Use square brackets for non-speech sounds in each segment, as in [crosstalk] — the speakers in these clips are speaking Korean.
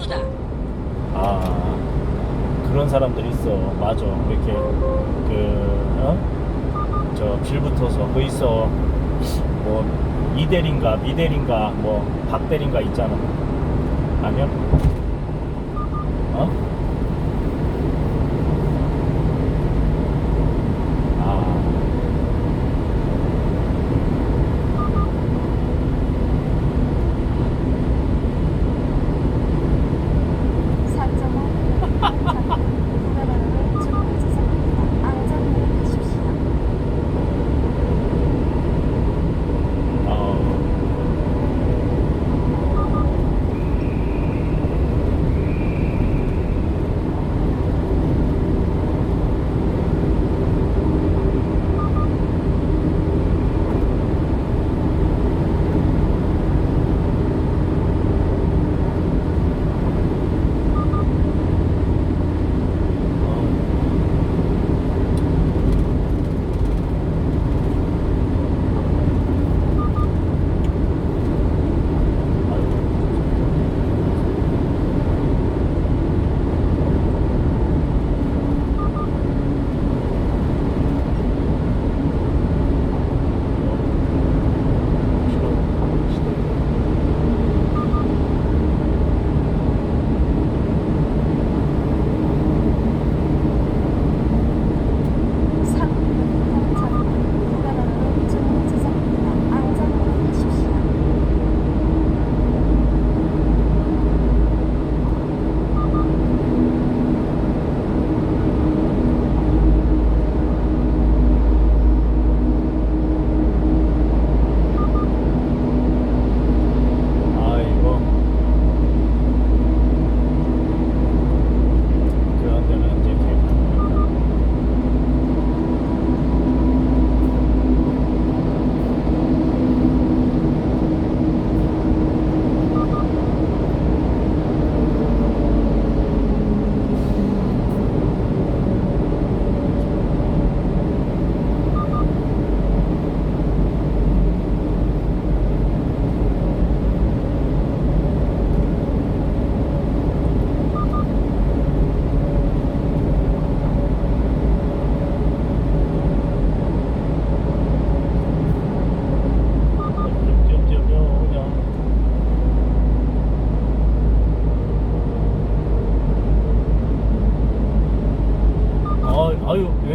띄우다. 아 그런 사람들이 있어 맞아 이렇게 그 어? 저 빌붙어서 그 있어 뭐 이대리인가 미대리인가 뭐 박대리인가 있잖아 아니면 어?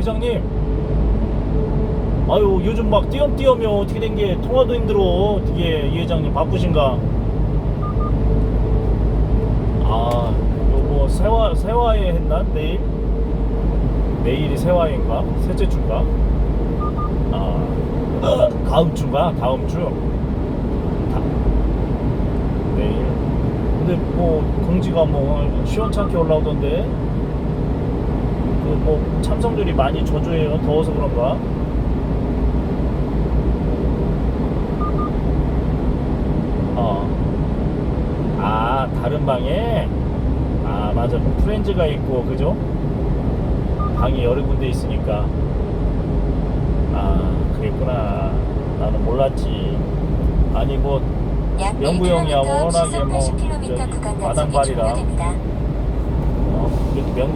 회장님. 아유 요즘 막 띄엄띄엄이 어떻게 된 게 통화도 힘들어. 어떻게 이 회장님 바쁘신가. 아 요거 세화 세화에 했나? 내일? 내일이 세화인가? 셋째 주인가? 아 [laughs] 다음 주인가? 다음 주? 다, 내일. 근데 뭐 공지가 뭐 시원찮게 올라오던데 그뭐 참석률이 많이 저조해요. 더워서 그런가? 어 아 다른 방에? 아 맞아. 뭐 프렌즈가 있고 그죠? 방이 여러 군데 있으니까. 아 그랬구나. 나는 몰랐지. 아니 뭐 영구 형이야. 워낙에 뭐 저기 마당발이라. 어, 명